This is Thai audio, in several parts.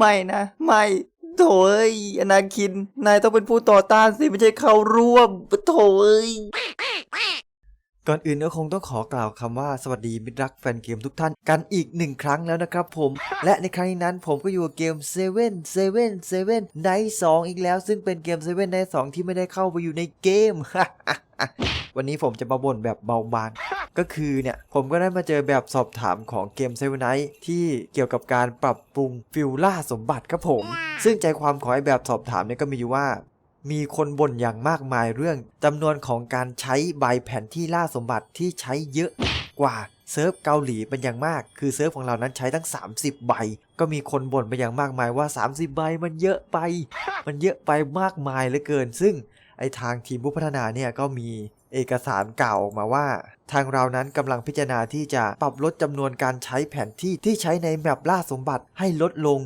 ไม่นะ ไม่โถเอ้ยอนาคิน นายต้องเป็นผู้ต่อต้านสิไม่ใช่เข้าร่วมโถเอ้ยก่อนอื่นก็คงต้องขอกล่าวคำว่าสวัสดีมิตรรักแฟนเกมทุกท่านกันอีกหนึ่งครั้งแล้วนะครับผม และในครั้งนี้นั้นผมก็อยู่กับเกม7 7 7 7 Night 2 อีกแล้ว ซึ่งเป็นเกม 7 Night 2 ที่ไม่ได้เข้าไปอยู่ในเกม วันนี้ผมจะมาบ่นแบบเบาบาง ก็คือเนี่ย ผมก็ได้มาเจอแบบสอบถามของเกมเซเว่นไนที่เกี่ยวกับการปรับปรุงฟิลล่าสมบัติครับผม ซึ่งใจความของไอ้แบบสอบถามเนี่ยก็มีอยู่ว่ามีคนบ่นอย่างมากมายเรื่องจำนวนของการใช้ใบแผนที่ล่าสมบัติที่ใช้เยอะกว่าเซิร์ฟเกาหลีเป็นอย่างมาก คือเซิร์ฟของเรานั้นใช้ตั้ง 30 ใบ ก็มีคนบ่นไปอย่างมากมายว่า 30 ใบมันเยอะไป มันเยอะไปมากมายเหลือเกิน ซึ่งไอทางทีมผู้พัฒนาเนี่ยก็มี เอกสารกล่าวออกมาว่า ทางเรานั้นกำลังพิจารณาที่จะปรับลดจำนวนการใช้แผนที่ที่ใช้ในแมปล่าสมบัติให้ลดลง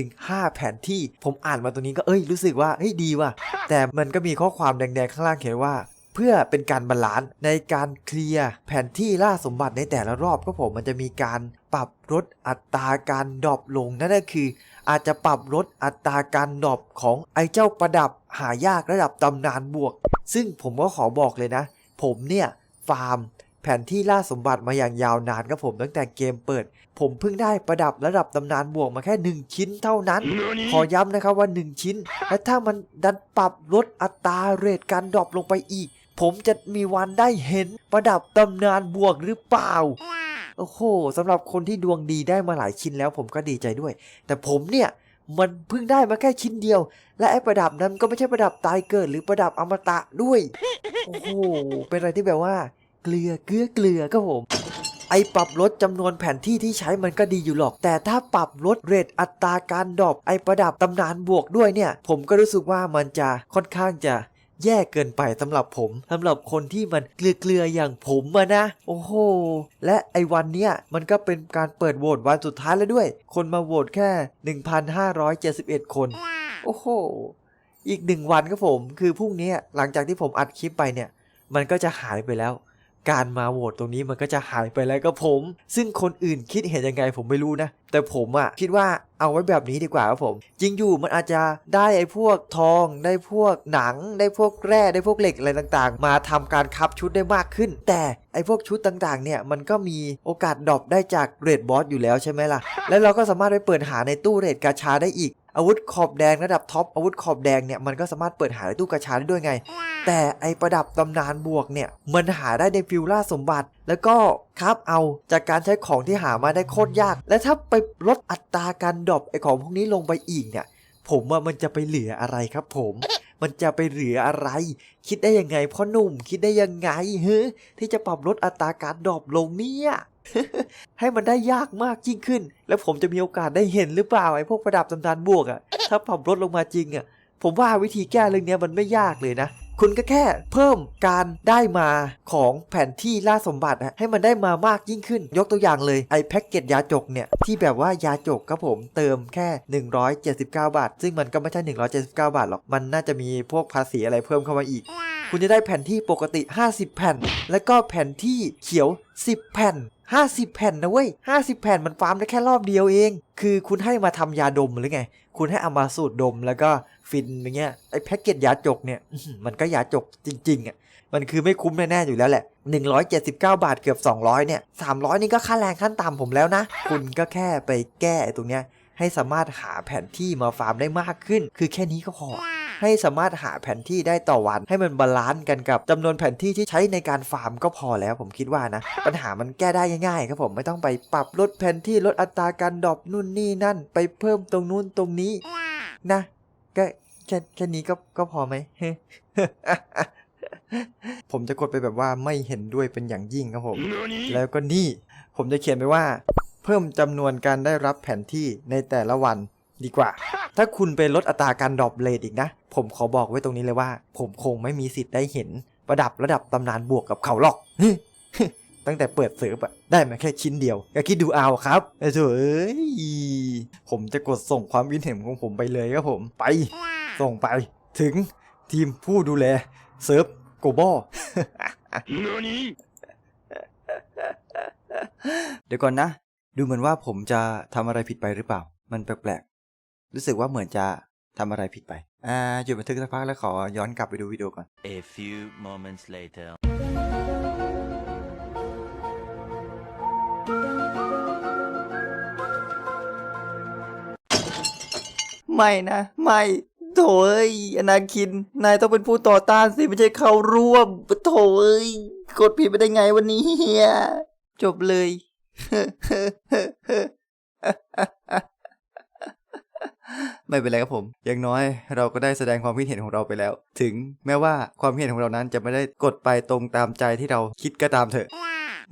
3-5 แผนที่ ผมอ่านมาตรงนี้ก็เอ้ยรู้สึกว่าเฮ้ยดีว่ะ แต่มันก็มีข้อความแดงๆข้างล่างเขียนว่าเพื่อเป็นการบาลานซ์ในการเคลียร์แผนที่ล่าสมบัติในแต่ละรอบก็ผมมันจะมีการปรับลดอัตราการดรอปลงนั่นก็คือ อาจจะปรับลดอัตราการดรอปของไอ้เจ้าประดับหายากระดับตำนานบวก ซึ่งผมก็ขอบอกเลยนะ ผมเนี่ยฟาร์มแผนที่ล่าสมบัติมาอย่างยาวนานครับผมตั้งแต่เกมเปิด ผมเพิ่งได้ประดับระดับตำนานบวกมาแค่ 1 ชิ้นเท่านั้น ขอย้ำนะครับว่า 1 ชิ้น และถ้ามันดันปรับลดอัตราเรทการดรอปลงไปอีก ผมจะมีวันได้เห็นประดับตำนานบวกหรือเปล่าโอ้โหสำหรับคนที่ดวงดีได้มาหลายชิ้นแล้วผมก็ดีใจด้วย แต่ผมเนี่ย มันเพิ่งได้มาแค่ชิ้นเดียว และไอ้ประดับนั้นก็ไม่ใช่ประดับตายเกิดหรือประดับอมตะด้วย โอ้โห เป็นอะไรที่แบบว่า เกลือเกลือเกลือครับผม ไอปรับลดจำนวนแผนที่ที่ใช้มันก็ดีอยู่หรอก แต่ถ้าปรับลดเรทอัตราการดรอปไอประดับตำนานบวกด้วยเนี่ย ผมก็รู้สึกว่ามันจะค่อนข้างจะ แย่เกินไปสำหรับผมสำหรับคนที่มันเกลือๆอย่างผมอะนะ โอ้โห และไอ้วันเนี้ยมันก็เป็นการเปิดโหวตวันสุดท้ายแล้วด้วย คนมาโหวตแค่ 1,571 คน โอ้โห อีกหนึ่งวันครับผม คือพรุ่งนี้หลังจากที่ผมอัดคลิปไปเนี่ย มันก็จะหายไปแล้ว การมาโหวตตรงนี้มันก็จะหายไปแล้วก็ผม ซึ่งคนอื่นคิดเห็นยังไงผมไม่รู้นะ แต่ผมอะคิดว่าเอาไว้แบบนี้ดีกว่าครับผม จริงอยู่มันอาจจะได้ไอ้พวกทอง ได้พวกหนัง ได้พวกแร่ได้พวกเหล็กอะไรต่างๆ มาทำการคับชุดได้มากขึ้น แต่ไอ้พวกชุดต่างๆ เนี่ยมันก็มีโอกาสดรอปได้จากเรดบอสอยู่แล้วใช่ไหมล่ะ แล้วเราก็สามารถไปเปิดหาในตู้เรดกาชาได้อีก อาวุธขอบแดงระดับท็อปอาวุธขอบแดงเนี่ยมันก็สามารถเปิดหาในตู้กาชาได้ด้วยไง แต่ไอประดับตำนานบวกเนี่ยมันหาได้ในฟิลล่าสมบัติ แล้วก็ครับเอาจากการใช้ของที่หามาได้โคตรยาก และถ้าไปลดอัตราการดรอปไอของพวกนี้ลงไปอีกเนี่ยผมว่ามันจะไปเหลืออะไรครับผมมันจะไปเหลืออะไร คิดได้ยังไงพ่อหนุ่มคิดได้ยังไงเฮ้ที่จะปรับลดอัตราการดรอปลงเนี่ย ให้มันได้ยากมากยิ่งขึ้น แล้วผมจะมีโอกาสได้เห็นหรือเปล่าไอ้พวกประดับตำนานบวกอะถ้าปรับลดลงมาจริงอะผมว่าวิธีแก้เรื่องนี้มันไม่ยากเลยนะ คุณก็แค่เพิ่มการได้มาของแผนที่ล่าสมบัติอะให้มันได้มามากยิ่งขึ้น ยกตัวอย่างเลยไอ้แพ็กเกจยาจกเนี่ย ที่แบบว่ายาจกครับผมเติมแค่ 179 บาท ซึ่งมันก็ไม่ใช่ 179 บาทหรอก มันน่าจะมีพวกภาษีอะไรเพิ่มเข้ามาอีก คุณจะได้แผ่นที่ปกติ 50 แผ่น แล้วก็แผ่นที่เขียว 10 แผ่น 50 แผ่นนะเว้ย 50 แผ่นมันฟาร์มได้แค่รอบเดียวเอง คือคุณให้มาทำยาดมหรือไง คุณให้เอามาสูดดมแล้วก็ฟินอย่างเงี้ย ไอ้แพ็กเกจยาจกเนี่ย มันก็ยาจกจริงๆอะ มันคือไม่คุ้มแน่ๆอยู่แล้วแหละ 179 บาทเกือบ 200 เนี่ย 300 นี่ก็ค่าแรงขั้นต่ำผมแล้วนะ คุณก็แค่ไปแก้ตรงเนี้ยให้สามารถหาแผนที่มาฟาร์มได้มากขึ้น คือแค่นี้ก็พอ ให้สามารถหาแผนที่ได้ต่อวัน ให้มันบาลานซ์กันกับจำนวนแผนที่ที่ใช้ในการฟาร์มก็พอแล้วผมคิดว่านะ ปัญหามันแก้ได้ง่ายๆครับผมไม่ต้องไปปรับลดแผนที่ลดอัตราการดรอปนู่นนี่นั่น ไปเพิ่มตรงนู้นตรงนี้นะก็แค่แค่นี้ก็ก็พอไหมผมจะกดไปแบบว่าไม่เห็นด้วยเป็นอย่างยิ่งครับผม แล้วก็นี่ ผมจะเขียนไปว่า เพิ่มจำนวนการได้รับแผนที่ในแต่ละวันดีกว่า ถ้าคุณไปลดอัตราการดรอปเลทอีกนะ ผมขอบอกไว้ตรงนี้เลยว่า ผมคงไม่มีสิทธิ์ได้เห็น ประดับระดับตำนานบวกกับเขาหรอกตั้งแต่เปิดเสิร์ฟอะได้มาแค่ชิ้นเดียวก็คิดดูเอาครับไอ้เถอะเอ้ยผมจะกดส่งความคิดเห็นของผมไปเลยครับผมไป ส่งไป ถึงทีมผู้ดูแลเซิร์ฟโกบอเดี๋ยวก่อนนะ ดูเหมือนว่าผมจะทำอะไรผิดไปหรือเปล่า มันแปลกรู้สึกว่าเหมือนจะ ทำอะไรผิดไป อ่า หยุดบันทึกสักพักแล้วขอย้อนกลับไปดูวิดีโอก่อน A few moments later. ไม่นะ ไม่โถเอ้ยอนาคิน นายต้องเป็นผู้ต่อต้านสิ ไม่ใช่เข้าร่วมโถเอ้ยกดผิดไปได้ไงวันนี้เฮียจบเลย ไม่เป็นไรครับผม อย่างน้อยเราก็ได้แสดงความคิดเห็นของเราไปแล้ว ถึงแม้ว่าความคิดเห็นของเรานั้นจะไม่ได้กดไปตรงตามใจที่เราคิดก็ตามเถอะ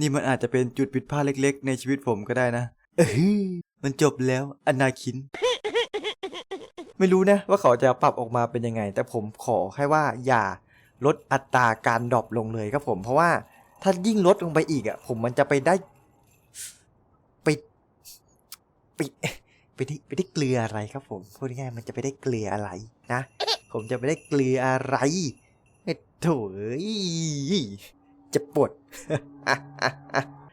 นี่มันอาจจะเป็นจุดผิดพลาดเล็ก ๆ ในชีวิตผมก็ได้นะเออมันจบแล้วอนาคิน ไม่รู้นะว่าเขาจะปรับออกมาเป็นยังไง แต่ผมขอแค่ว่าอย่าลดอัตราการดรอปลงเลยครับผม เพราะว่าถ้ายิ่งลดลงไปอีกอะ ผมมันจะไปได้ไปไป ไปได้ไปได้เกลืออะไรครับผมพูดง่ายมันจะไปได้เกลืออะไรนะ ผมจะไปได้เกลืออะไรโถ่เอ้ยจะปวด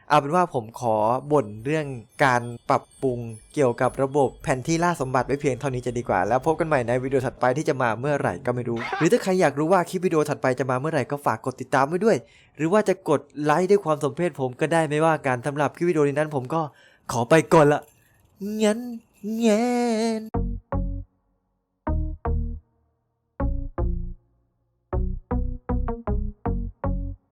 เอาเป็นว่าผมขอบ่นเรื่องการปรับปรุงเกี่ยวกับระบบแผนที่ล่าสมบัติไว้เพียงเท่านี้จะดีกว่า แล้วพบกันใหม่ในวิดีโอถัดไปที่จะมาเมื่อไหร่ก็ไม่รู้ หรือถ้าใครอยากรู้ว่าคลิปวิดีโอถัดไปจะมาเมื่อไหร่ก็ฝากกดติดตามไว้ด้วย หรือว่าจะกดไลค์ด้วยความสมเพชผมก็ได้ไม่ว่าการสำหรับคลิปวิดีโอนี้นั้นผมก็ขอไปก่อนละงั้น แงน